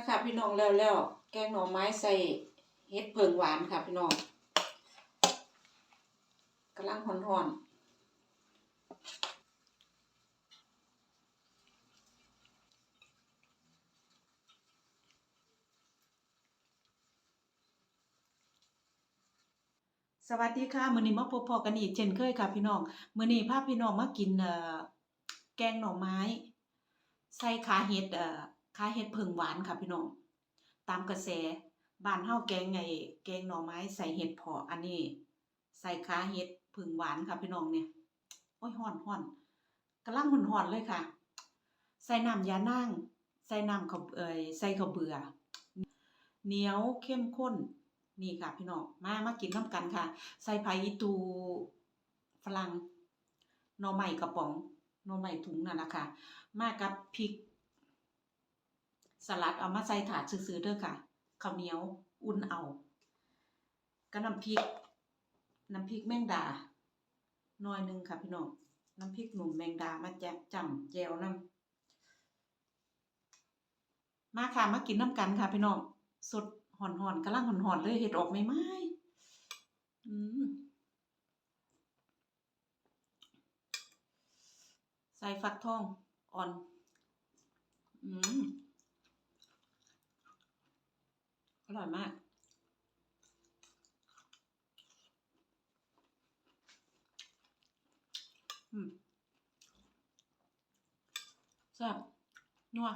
มาค่ะพี่น้องแล้วแล้วแกงหน่อไม้ใส่เห็ดเผิงหวานค่ะพี่น้องกำลังห่อนๆสวัสดีค่ะมื้อนี้มาพบพอกันอีกเช่นเคยค่ะพี่น้องมื้อนี้พาพี่น้องมากินแกงหน่อไม้ ใส่ขาเห็ด เอ่อขาเห็ดเผิงหวานค่ะพี่น้อง ตามกระแสบ้านเฮาแกงไงแกงหน่อไม้ใส่เห็ดเผาะอันนี้ ใส่ขาเห็ดผึ่งหวานค่ะพี่น้องเนี่ย โอ้ยฮ้อนฮ้อนกำลังห่อนเลยค่ะ ใส่น้ำยานางใส่น้ำข้าวเอ่ยใส่ข้าวเบื่อเหนียวเข้มข้นนี่ค่ะพี่น้องมามากินน้ำกันค่ะ ใส่ไผ่ตูฝรั่งหน่อไม้กระป๋องหน่อไม้ถุงนั่นล่ะค่ะ มากับพริก สลัดเอามาใส่ถาดซื่อๆเด้อค่ะข้าวเหนียวอุ่นเอาก็น้ำพริก น้ำพริกแมงดาหน่อยหนึ่งค่ะพี่น้องน้ำพริกหนุ่มแมงดามาแจกจำแจวน้ำมาค่ะมากินน้ำกันค่ะพี่น้องสดหอนๆกำลังหอนๆเลยเห็ดออกไม่ไหมอืมใส่ฟักทองอ่อน อืม อร่อยมาก อืมแซ่บนัว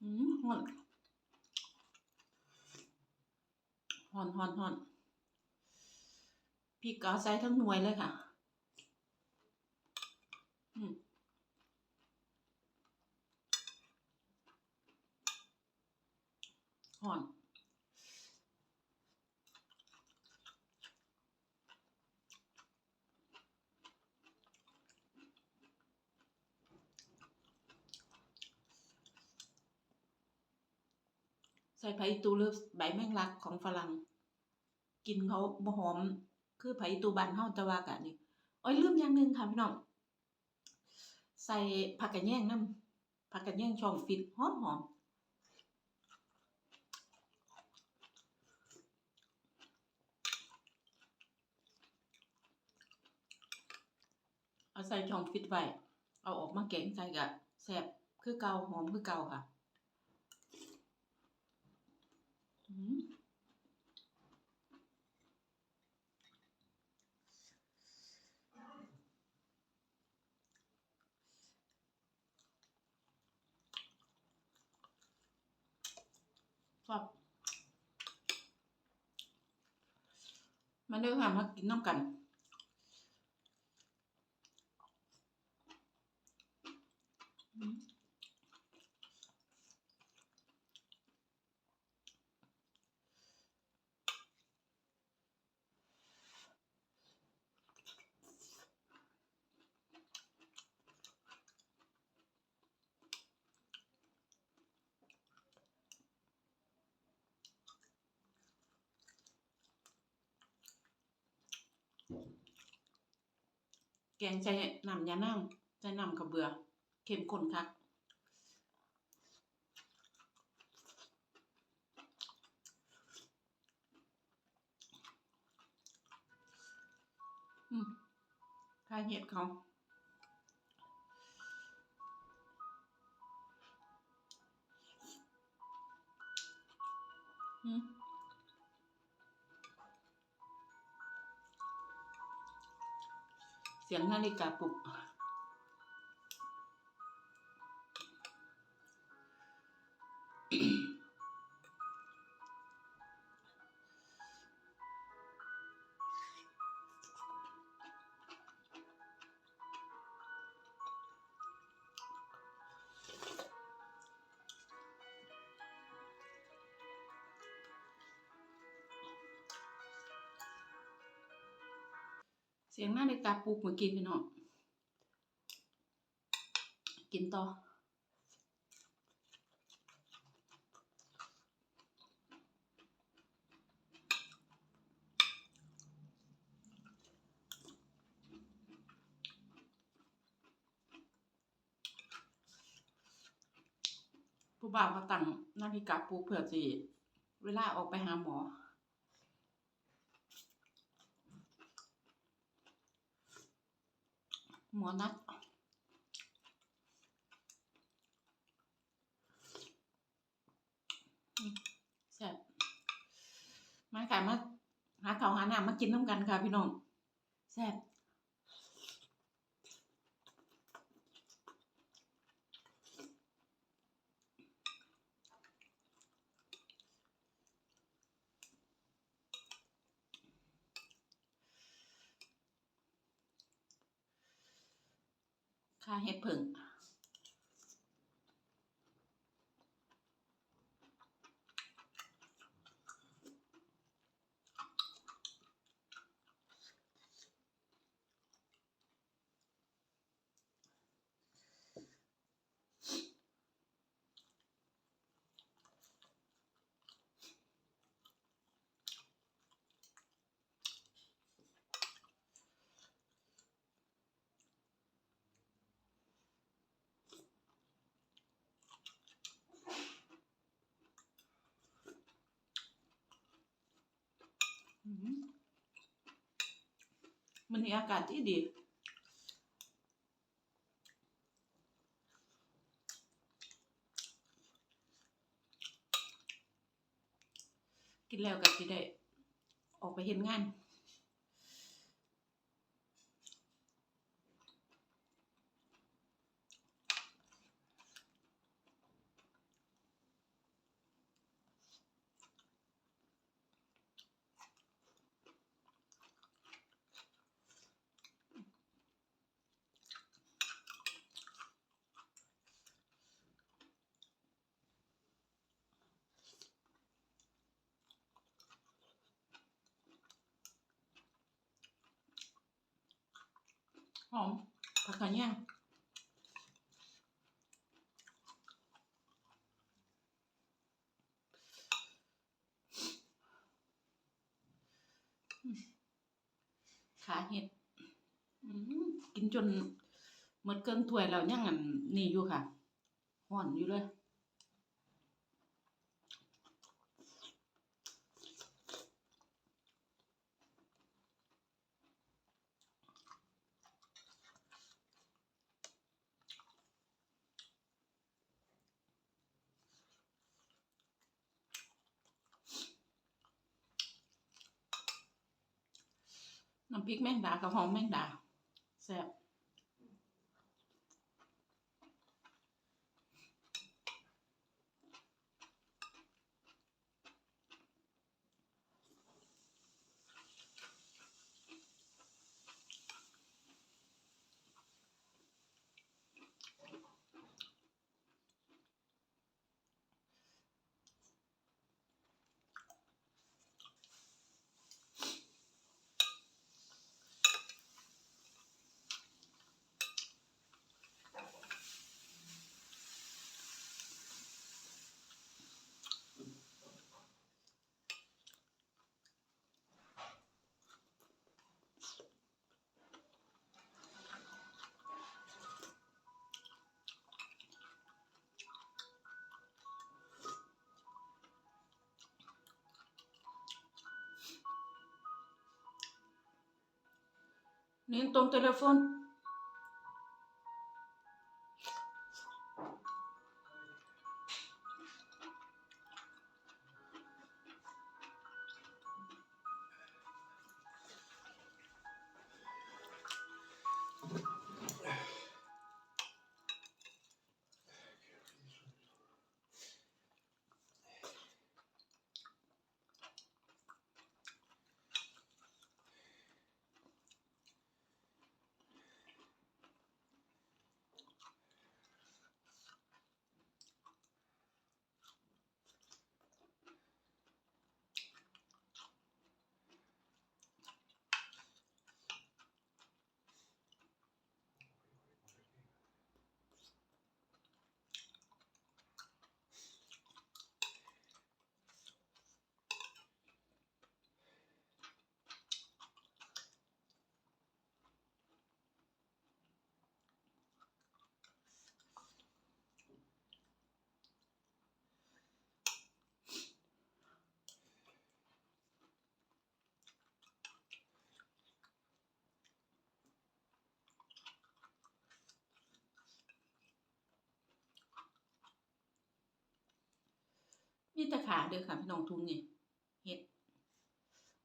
อืมหอนหอนหอนหอนพริกก็ใส่ทั้งหน่วยเลยค่ะ หอนใส่ไผ่ตูหรือใบแมงลักของฝรั่ง กินเขาบ่หอม คือไผ่ตูบ้านเฮาต่ว่ากะนี่โอ้ยลืมอย่างหนึ่งค่ะพี่น้อง ใส่ผักกระแยงน้ำผักกระแยงช่องฟิตหอมหอมเอาใส่ช่องฟิตไว้ เอาออกมาแกงใส่กะแซบคือเกาหอมคือเกาค่ะ อืม ครับมันเด้อค่ะมากินน้ำกัน แกงใช้น้ำยานางใช้น้ำกระเบือเข้มข้นคักอืมข้าเห็ดเขา เสียงนาฬิกาปลุก สียงหน้าในกาปลูกเมื่อกี้พี่น้องกินต่อผู้บ่าวเขาตั้งนาฬิกาปูกเผื่อจีเวลาออกไปหาหมอ หมอนัดอืมแซ่บมาค่ะมาหาเขาหาหน้ามากินน้ำกันค่ะพี่น้องแซ่บ ค่าเห็ดผึ่งอืม มันนี้อากาศที่ดีกินแล้วก็สิได้ ออกไปเห็นงาน หอมผักกระเนียงขาเห็ดกินจนหมดเกินถ้วยแล้วยังอันนี่อยู่ค่ะห่อนอยู่เลย น้ำพริกแมงดากับหอมแมงดาแซ่บ นี่ตร นี่ตะขาเด้อค่ะพี่น้องทุงนี่เห็ด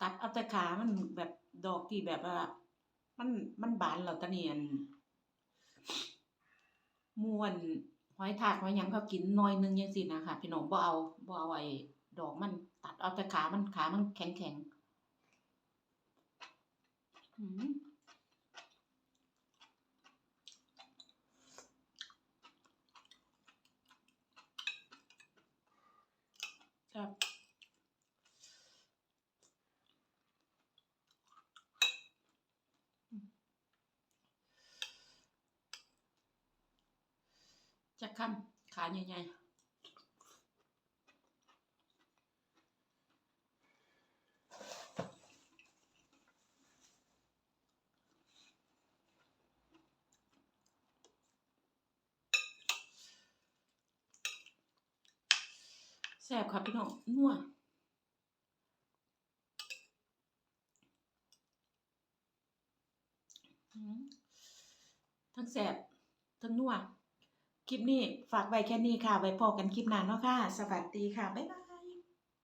ตัดเอาต่ขามันแบบดอกที่แบบว่า มันมันบานแล้วตะเนียนม่วนหอยทากหอยยังเขากินน้อยนึงจังซี่นะค่ะ พี่น้องบ่เอาบ่เอาไอ้ดอกมันตัดเอาแต่ขามันขามันแข็งๆอืม ครับจะคำขาใหญ่ๆแซ่บครับพี่น้องนัวอืมทั้งแซ่บทั้งนัวคลิปนี้ฝากไว้แค่นี้ค่ะ ไว้พอกันคลิปหน้าเนาะค่ะ สวัสดีค่ะ บ๊ายบาย